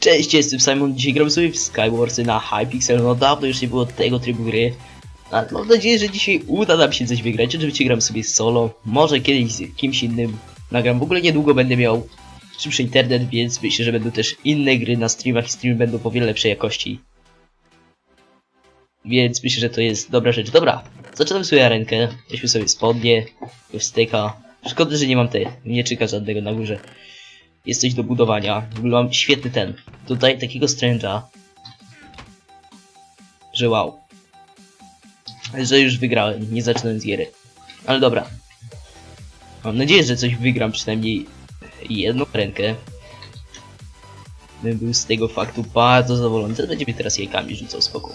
Cześć, jestem Simon, dzisiaj gramy sobie w Skywarsy na Hypixel, no dawno już nie było tego trybu gry. Ale mam nadzieję, że dzisiaj uda nam się coś wygrać, oczywiście gram sobie solo, może kiedyś z kimś innym. Nagram, w ogóle niedługo będę miał szybszy internet, więc myślę, że będą też inne gry na streamach i streamy będą po wiele lepszej jakości. Więc myślę, że to jest dobra rzecz. Dobra, zaczynamy sobie arenkę, weźmy sobie spodnie, steka. Szkoda, że nie mam te mieczyka żadnego na górze jest coś do budowania. W ogóle mam świetny ten. Tutaj takiego stręża. Że wow. Że już wygrałem, nie zaczynając giery. Ale dobra. Mam nadzieję, że coś wygram, przynajmniej jedną rękę. Bym był z tego faktu bardzo zadowolony. Teraz będzie mi teraz jajkami rzucał spokój.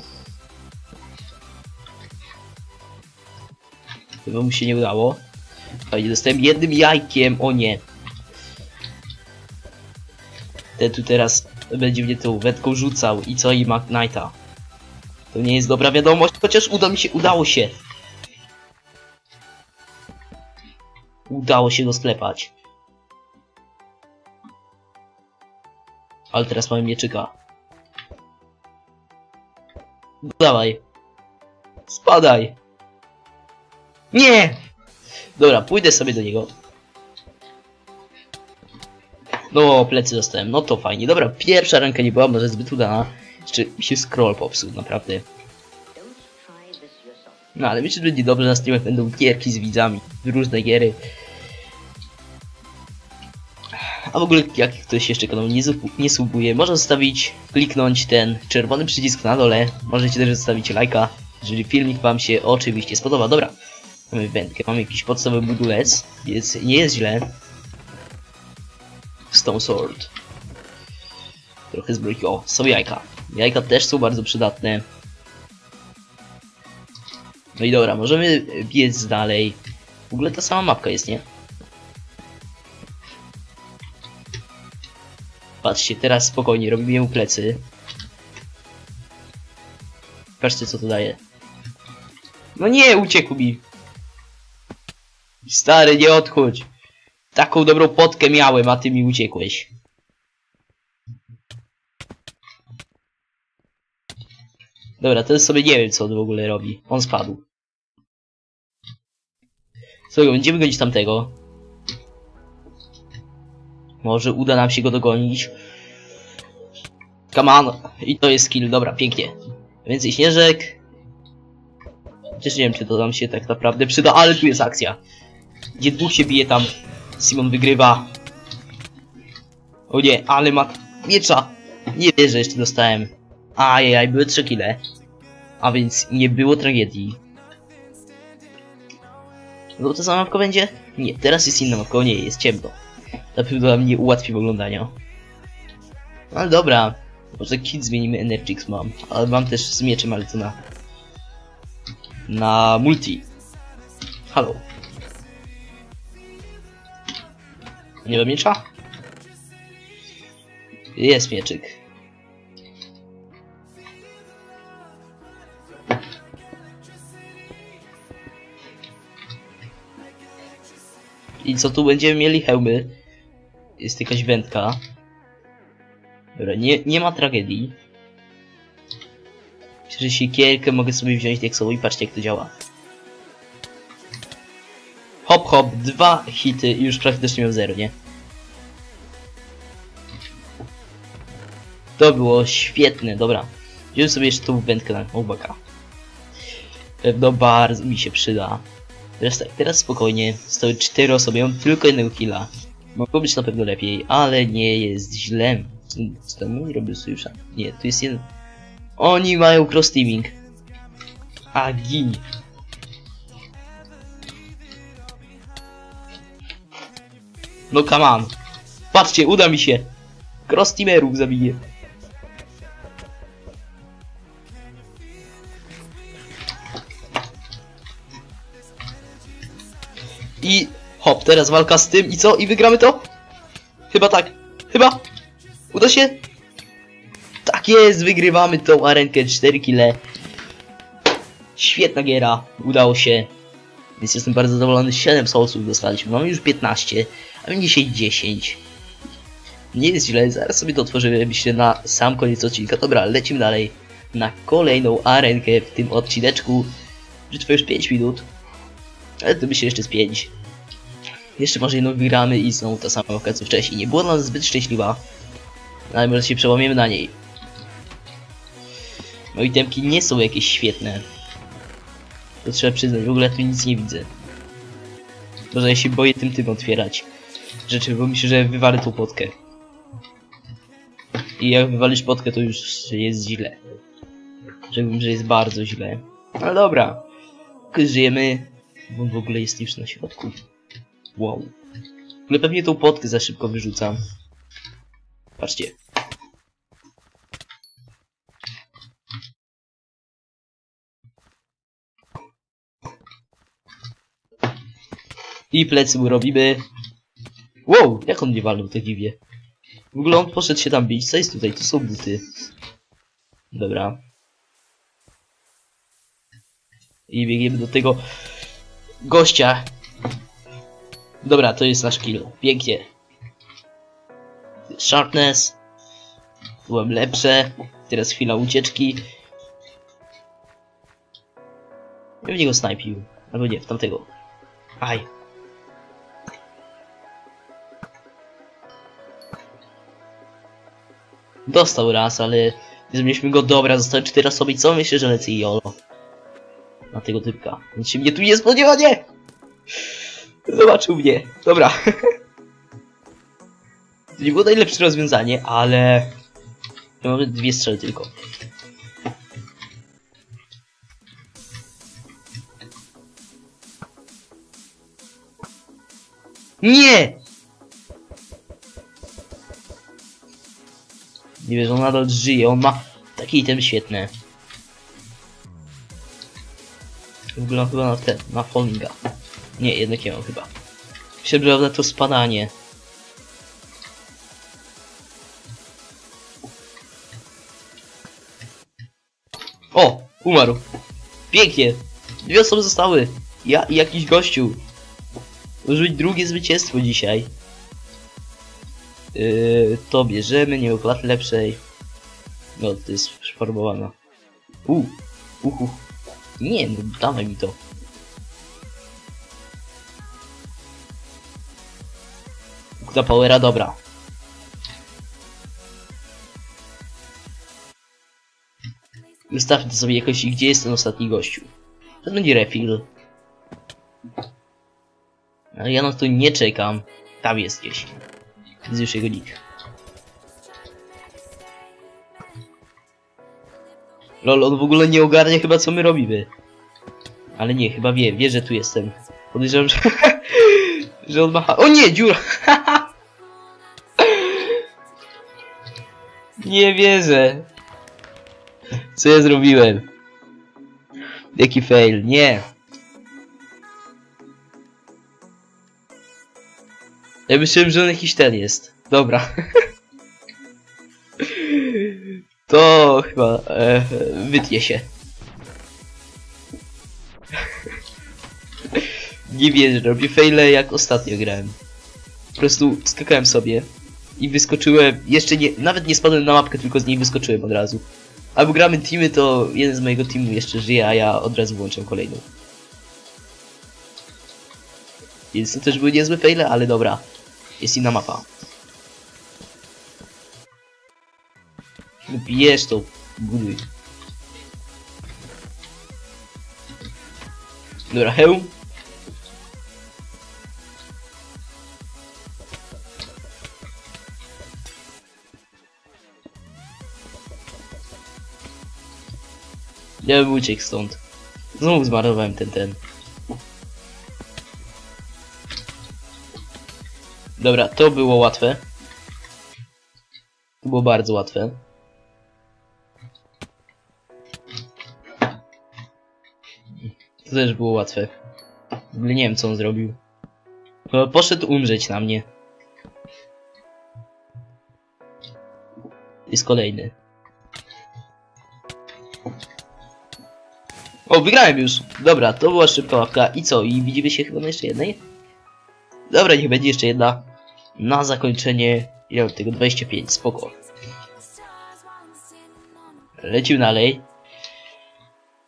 Chyba mu się nie udało. Fajnie, dostałem jednym jajkiem, o nie. Ten tu teraz będzie mnie tą wetką rzucał i co i Knighta. To nie jest dobra wiadomość, chociaż uda mi się, udało się. Udało się go sklepać. Ale teraz mamy mieczyka. Dawaj. Spadaj. Nie! Dobra, pójdę sobie do niego. No, plecy dostałem, no to fajnie. Dobra, pierwsza ręka nie była może zbyt udana. Jeszcze mi się scroll popsuł, naprawdę. No, ale myślę, że będzie dobrze na streamach będą gierki z widzami, różne giery. A w ogóle, jak ktoś jeszcze kanał nie, nie subuje, może zostawić, kliknąć ten czerwony przycisk na dole. Możecie też zostawić lajka, jeżeli filmik wam się oczywiście spodoba. Dobra, mamy wędkę, mamy jakiś podstawowy budulec, więc nie jest źle. Stone Sword. Trochę zbrojki. O, są jajka. Jajka też są bardzo przydatne. No i dobra, możemy biec dalej. W ogóle ta sama mapka jest, nie? Patrzcie, teraz spokojnie, robimy mu plecy. Patrzcie, co to daje. No nie, uciekł mi. Stary, nie odchodź. Taką dobrą potkę miałem, a ty mi uciekłeś. Dobra, to sobie nie wiem, co on w ogóle robi. On spadł. Słuchaj, będziemy gonić tamtego. Może uda nam się go dogonić. Come on. I to jest skill, dobra, pięknie. Więcej śnieżek. Chociaż nie wiem, czy to nam się tak naprawdę przyda, ale tu jest akcja. Gdzie dwóch się bije tam Simon wygrywa. O nie, ale ma miecza. Nie wierzę, jeszcze dostałem. Ajajaj, były 3 kile. A więc nie było tragedii. No to sama mapka będzie? Nie, teraz jest inna mapka, o nie, jest ciemno. Na pewno dla mnie ułatwi oglądania. No ale dobra. Może kit zmienimy Energix mam. Ale mam też z mieczem, ale to na... Na multi. Halo. Nie ma miecza? Jest mieczyk. I co tu będziemy mieli hełmy? Jest jakaś wędka. Dobra, nie, nie ma tragedii. Że siekierkę mogę sobie wziąć jak sobie i patrzcie jak to działa. Hop hop, dwa hity i już praktycznie miał zero, nie? To było świetne, dobra. Wziąłem sobie jeszcze tą wędkę na obaka. Pewno bardzo mi się przyda. Teraz tak, teraz spokojnie. Zostały cztery osoby, mam tylko jednego killa. Mogło być na pewno lepiej, ale nie jest źle. Co tam nie robię sojusza? Nie, tu jest jeden. Oni mają cross teaming. A gin. No come on. Patrzcie, uda mi się. Cross teamerów zabiję. I hop, teraz walka z tym i co? I wygramy to? Chyba tak. Chyba. Uda się? Tak jest, wygrywamy tą arenkę 4 kile. Świetna giera, udało się. Więc jestem bardzo zadowolony, 7 soulsów dostaliśmy, mamy już 15, a my dzisiaj 10. Nie jest źle, zaraz sobie to otworzymy, myślę, na sam koniec odcinka. Dobra, lecimy dalej na kolejną arenkę w tym odcineczku. Trwa już 5 minut. Ale to się jeszcze z 5. Jeszcze może jedną wygramy i znowu ta sama okazja co wcześniej. Nie była nas zbyt szczęśliwa. Ale może się przełamiemy na niej. Moje temki nie są jakieś świetne. To trzeba przyznać, w ogóle tu nic nie widzę. Może ja się boję tym tym otwierać rzeczy, bo myślę, że wywalę tą potkę. I jak wywalisz potkę, to już jest źle. Rzekłbym, że jest bardzo źle. Ale dobra. Żyjemy. Bo w ogóle jest już na środku. Wow. Ale pewnie tą potkę za szybko wyrzucam. Patrzcie. I plecy robimy. Wow, jak on nie walnął tak dziwnie. W ogóle on poszedł się tam bić. Co jest tutaj? To są buty. Dobra. I biegniemy do tego gościa. Dobra, to jest nasz kill. Pięknie. Sharpness. Byłem lepsze. Teraz chwila ucieczki. Ja w niego snajpił. Albo nie, w tamtego. Aj. Dostał raz, ale nie zrobiliśmy go dobra, zostały cztery osoby co myślę, że lecę jolo. Na tego typka. Nic się mnie tu nie spodziewa, nie! Zobaczył mnie. Dobra. To nie było najlepsze rozwiązanie, ale... Ja mamy dwie strzały tylko. Nie! Nie wiesz, on nadal żyje, on ma taki item świetny. Wygląda chyba na ten, na fallinga. Nie, jednak nie mam chyba. Myślę, że to spadanie. O! Umarł. Pięknie. Dwie osoby zostały. Ja i jakiś gościu. Być drugie zwycięstwo dzisiaj. Yy, to bierzemy, nie układ lepszej. No, to jest przyformowana. U, uhu. Nie, no dawaj mi to. Układ powera, dobra. Wystawmy to sobie jakoś, gdzie jest ten ostatni gościu. To będzie refill. Ale ja na to nie czekam. Tam jest gdzieś. Już jego nick. Lol, on w ogóle nie ogarnia chyba co my robimy. Ale nie, chyba wie, wie, że tu jestem. Podejrzewam, że, że on ma... O nie, dziura! nie wierzę. Co ja zrobiłem? Jaki fail, nie. Ja myślałem, że on jakiś ten jest. Dobra. To chyba e, wytnie się. Nie wierzę, robię faile jak ostatnio grałem. Po prostu skakałem sobie i wyskoczyłem, jeszcze nie, nawet nie spadłem na mapkę, tylko z niej wyskoczyłem od razu. Albo gramy teamy, to jeden z mojego teamu jeszcze żyje, a ja od razu włączam kolejną. Więc to też były niezłe faile, ale dobra. Jest inna mapa. Bierz to, buduj. Dobra, hełm. Ja bym uciekł stąd. Znowu zmarnowałem ten, ten. Dobra, to było łatwe. To było bardzo łatwe. To też było łatwe. W ogóle nie wiem co on zrobił. Chyba poszedł umrzeć na mnie. Jest kolejny. O, wygrałem już! Dobra, to była szybka łapka. I co? I widzimy się chyba na jeszcze jednej? Dobra, niech będzie jeszcze jedna. Na zakończenie mam tego 25, spoko. Lecimy dalej.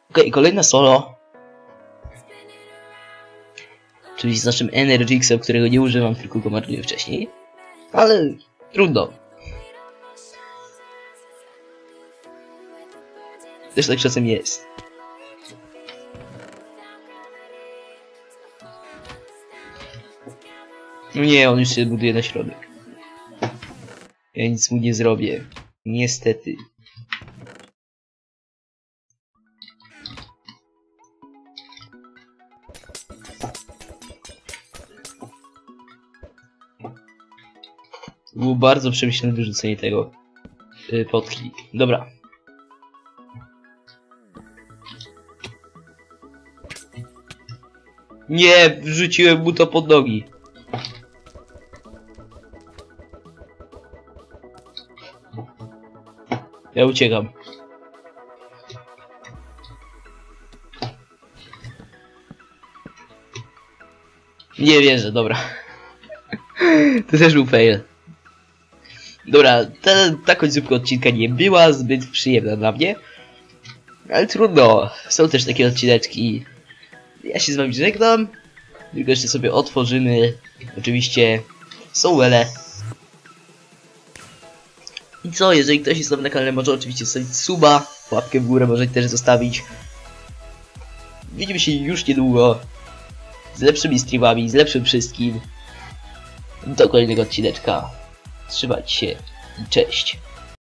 Okej, kolejne solo. Czyli z naszym Energixem, którego nie używam, tylko go marnuję wcześniej. Ale trudno. Też tak czasem jest. Nie, on już się buduje na środek. Ja nic mu nie zrobię. Niestety. Było bardzo przemyślane wyrzucenie tego yy, potki. Dobra. Nie, wrzuciłem mu to pod nogi. Ja uciekam. Nie wierzę, dobra. To też był fail. Dobra, ta, ta końcówka odcinka nie była zbyt przyjemna dla mnie. Ale trudno, są też takie odcineczki. Ja się z wami żegnam. Tylko jeszcze sobie otworzymy. Oczywiście Soulele. I co, jeżeli ktoś jest nowy na kanale, może oczywiście zostawić suba, łapkę w górę możecie też zostawić. Widzimy się już niedługo z lepszymi streamami, z lepszym wszystkim. Do kolejnego odcineczka. Trzymajcie się. Cześć.